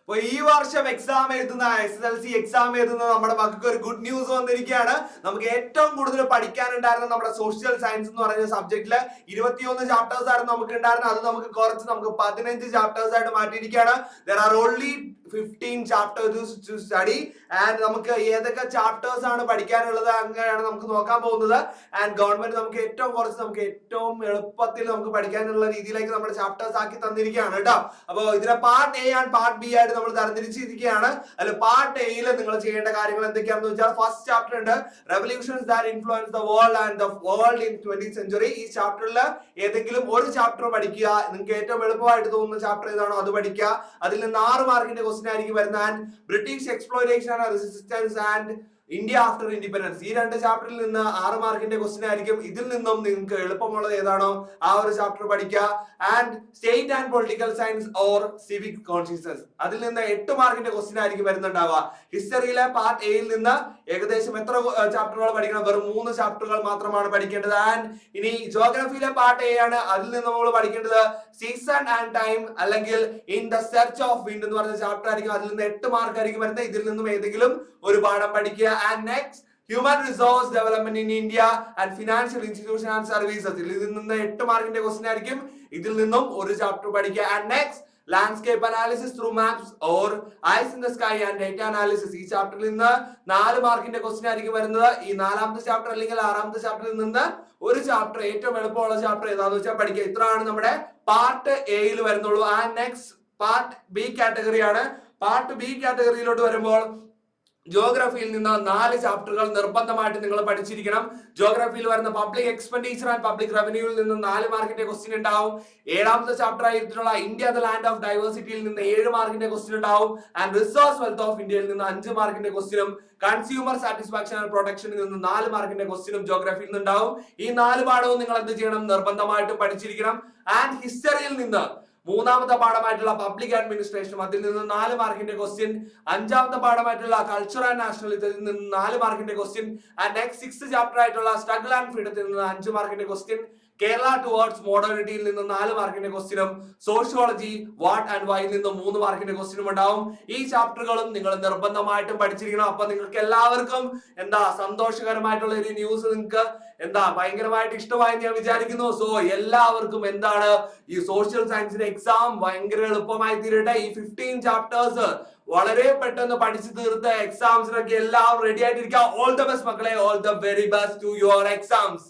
അപ്പൊ ഈ വർഷം എക്സാം എഴുതുന്ന S S L C exam എഴുതുന്ന നമ്മുടെ മക്കൾക്ക് ഒരു ഗുഡ് ന്യൂസ് വന്നിരിക്കുകയാണ്. നമുക്ക് ഏറ്റവും കൂടുതൽ പഠിക്കാനുണ്ടായിരുന്ന നമ്മുടെ സോഷ്യൽ സയൻസ് എന്ന് പറയുന്ന സബ്ജക്റ്റിൽ ഇരുപത്തിയൊന്ന് ചാപ്റ്റേഴ്സ് ആയിരുന്നു നമുക്ക് ഉണ്ടായിരുന്നത് അത് നമുക്ക് കുറച്ച് നമുക്ക് പതിനഞ്ച് ചാപ്റ്റേഴ്സ് ആയിട്ട് മാറ്റിയിരിക്കുകയാണ്. There are only fifteen chapters to study and നമുക്ക് ഏതൊക്കെ ചാപ്റ്റേഴ്സ് ആണ് പഠിക്കാനുള്ളത് അങ്ങനെയാണ് നമുക്ക് നോക്കാൻ പോകുന്നത്. ആൻഡ് ഗവൺമെന്റ് നമുക്ക് ഏറ്റവും കുറച്ച് നമുക്ക് ഏറ്റവും എളുപ്പത്തിൽ നമുക്ക് പഠിക്കാനുള്ള രീതിയിലേക്ക് നമ്മുടെ ചാപ്റ്റേഴ്സ് ആക്കി തന്നിരിക്കുകയാണ് കേട്ടോ. അപ്പോൾ ഇതിന്റെ part A and part B ആയിട്ട് നമ്മൾ തരംതിരിച്ചിരിക്കുകയാണ്. അതിൽ പാർട്ട് എയിൽ നിങ്ങൾ ചെയ്യേണ്ട കാര്യങ്ങൾ എന്തൊക്കെയാണെന്ന് വെച്ചാൽ ഫസ്റ്റ് ചാപ്റ്റർ ഉണ്ട്. Revolutions that influence the world and the world in twenty century ഈ ചാപ്റ്ററിൽ ഏതെങ്കിലും ഒരു ചാപ്റ്റർ പഠിക്കുക. നിങ്ങൾക്ക് ഏറ്റവും എളുപ്പമായിട്ട് തോന്നുന്ന ചാപ്റ്റർ ഏതാണോ അത് പഠിക്കുക. അതിൽ നിന്ന് ആറ് മാർക്കിന്റെ ക്വസ്റ്റ്യൻ ആയിരിക്കും വരുന്നത്. And British exploration and resistance and India after independence. ഈ രണ്ട് ചാപ്റ്ററിൽ നിന്ന് ആറ് മാർക്കിന്റെ ക്വസ്റ്റ്യൻ ആയിരിക്കും. ഇതിൽ നിന്നും നിങ്ങൾക്ക് എളുപ്പമുള്ളത് ഏതാണോ ആ ഒരു ചാപ്റ്റർ പഠിക്കുക. And state and political science or civic consciousness അതിൽ നിന്ന് എട്ട് മാർക്കിന്റെ ക്വസ്റ്റ്യൻ ആയിരിക്കും വരുന്നുണ്ടാവുക. ഹിസ്റ്ററിയിലെ പാർട്ട് എയിൽ നിന്ന് ഏകദേശം എത്ര ചാപ്റ്ററുകൾ പഠിക്കണം? വെറും മൂന്ന് ചാപ്റ്ററുകൾ മാത്രമാണ് പഠിക്കേണ്ടത്. ആൻഡ് ഇനി ജോഗ്രഫിയിലെ പാർട്ട് എ ആണ്. അതിൽ നിന്ന് നമ്മൾ പഠിക്കേണ്ടത് സീസൺ ആൻഡ് ടൈം അല്ലെങ്കിൽ in the search of wind എന്ന് പറഞ്ഞ ചാപ്റ്റർ ആയിരിക്കും. അതിൽ നിന്ന് എട്ട് മാർക്ക് ആയിരിക്കും വരുന്നത്. ഇതിൽ നിന്നും ഏതെങ്കിലും ഒരു പാഠം പഠിക്കുക. And next human resource development in India and financial institution and services ഇതിൽ നിന്ന് എട്ട് മാർക്കിന്റെ ക്വസ്റ്റൻ ആയിരിക്കും. ഇതിൽ നിന്നും ഒരു ചാപ്റ്റർ പഠിക്കുക. And next landscape analysis through maps or eyes in the sky and data analysis ഈ ചാപ്റ്ററിൽ നിന്ന് നാല് മാർക്കിന്റെ ക്വസ്റ്റൻ ആയിരിക്കും വരുന്നത്. ഈ നാലാമത്തെ ചാപ്റ്റർ അല്ലെങ്കിൽ ആറാമത്തെ ചാപ്റ്ററിൽ നിന്ന് ഒരു ചാപ്റ്റർ ഏറ്റവും എളുപ്പമുള്ള ചാപ്റ്റർ ഏതാന്ന് വെച്ചാൽ പഠിക്കുക. ഇത്രയാണ് നമ്മുടെ പാർട്ട് എയിൽ വരുന്നുള്ളൂ. ആൻഡ് നെക്സ്റ്റ് പാർട്ട് ബി കാറ്റഗറിയാണ് പാർട്ട് ബി കാറ്റഗറിയിലോട്ട് വരുമ്പോൾ ജോഗ്രഫിയിൽ നിന്ന് നാല് ചാപ്റ്ററുകൾ നിർബന്ധമായിട്ട് നിങ്ങൾ പഠിച്ചിരിക്കണം. ജോഗ്രഫിയിൽ വരുന്ന പബ്ലിക് എക്സ്പെൻഡിച്ചർ ആൻഡ് പബ്ലിക് റവന്യൂവിൽ നിന്ന് നാല് മാർക്കിന്റെ ക്വസ്റ്റ്യൻ ഉണ്ടാവും. ഏഴാമത്തെ ചാപ്റ്റർ ആയിട്ടുള്ള ഇന്ത്യ ദ ലാൻഡ് ഓഫ് ഡൈവേഴ്സിറ്റിയിൽ നിന്ന് ഏഴ് മാർക്കിന്റെ ക്വസ്റ്റ്യൻ ഉണ്ടാവും. ആൻഡ് റിസോഴ്സ് വെൽത്ത് ഓഫ് ഇന്ത്യയിൽ നിന്ന് അഞ്ച് മാർക്കിന്റെ ക്വസ്റ്റ്യനും കൺസ്യൂമർ സാറ്റിസ്ഫാക്ഷൻ ആൻഡ് പ്രൊട്ടക്ഷനിൽ നിന്ന് നാല് മാർക്കിന്റെ ക്വസ്റ്റ്യനും ജോഗ്രഫിയിൽ നിന്നുണ്ടാവും. ഈ നാല് പാഠവും നിങ്ങൾ എന്ത് ചെയ്യണം? നിർബന്ധമായിട്ട് പഠിച്ചിരിക്കണം. ആൻഡ് ഹിസ്റ്ററിയിൽ നിന്ന് മൂന്നാമത്തെ പാഠമായിട്ടുള്ള പബ്ലിക് അഡ്മിനിസ്ട്രേഷൻ അതിൽ നിന്ന് നാല് മാർക്കിന്റെ ക്വസ്റ്റ്യൻ അഞ്ചാമത്തെ പാഠമായിട്ടുള്ള കൾച്ചർ ആൻഡ് നാഷണലിസത്തിൽ നിന്ന് നാല് മാർക്കിന്റെ question and next six chapter ആയിട്ടുള്ള സ്ട്രഗിൾ ആൻഡ് ഫ്രീഡത്തിൽ നിന്ന് അഞ്ച് മാർക്കിന്റെ ക്വസ്റ്റ്യൻ കേരള ടുവേർഡ്സ് മോഡേണിറ്റിയിൽ നിന്ന് നാല് മാർക്കിന്റെ ക്വസ്റ്റിനും സോഷ്യോളജി വാട്ട് ആൻഡ് വൈയിൽ നിന്ന് മൂന്ന് മാർക്കിന്റെ ക്വസ്റ്റിനും ഉണ്ടാവും. ഈ ചാപ്റ്ററുകളും നിങ്ങൾ നിർബന്ധമായിട്ടും പഠിച്ചിരിക്കണം. അപ്പൊ നിങ്ങൾക്ക് എല്ലാവർക്കും എന്താ സന്തോഷകരമായിട്ടുള്ള ഒരു ന്യൂസ് നിങ്ങൾക്ക് എന്താ ഭയങ്കരമായിട്ട് ഇഷ്ടമായി ഞാൻ വിചാരിക്കുന്നു. സോ എല്ലാവർക്കും എന്താണ് ഈ സോഷ്യൽ സയൻസിന്റെ എക്സാം ഭയങ്കര എളുപ്പമായി തീരട്ടെ. ഈ ഫിഫ്റ്റീൻ ചാപ്റ്റേഴ്സ് വളരെ പെട്ടെന്ന് പഠിച്ചു തീർത്ത എക്സാംസിനൊക്കെ എല്ലാം റെഡി ആയിട്ടിരിക്കുക. ഓൾ ദ ബെസ്റ്റ് മക്കളെ. All the very best to your exams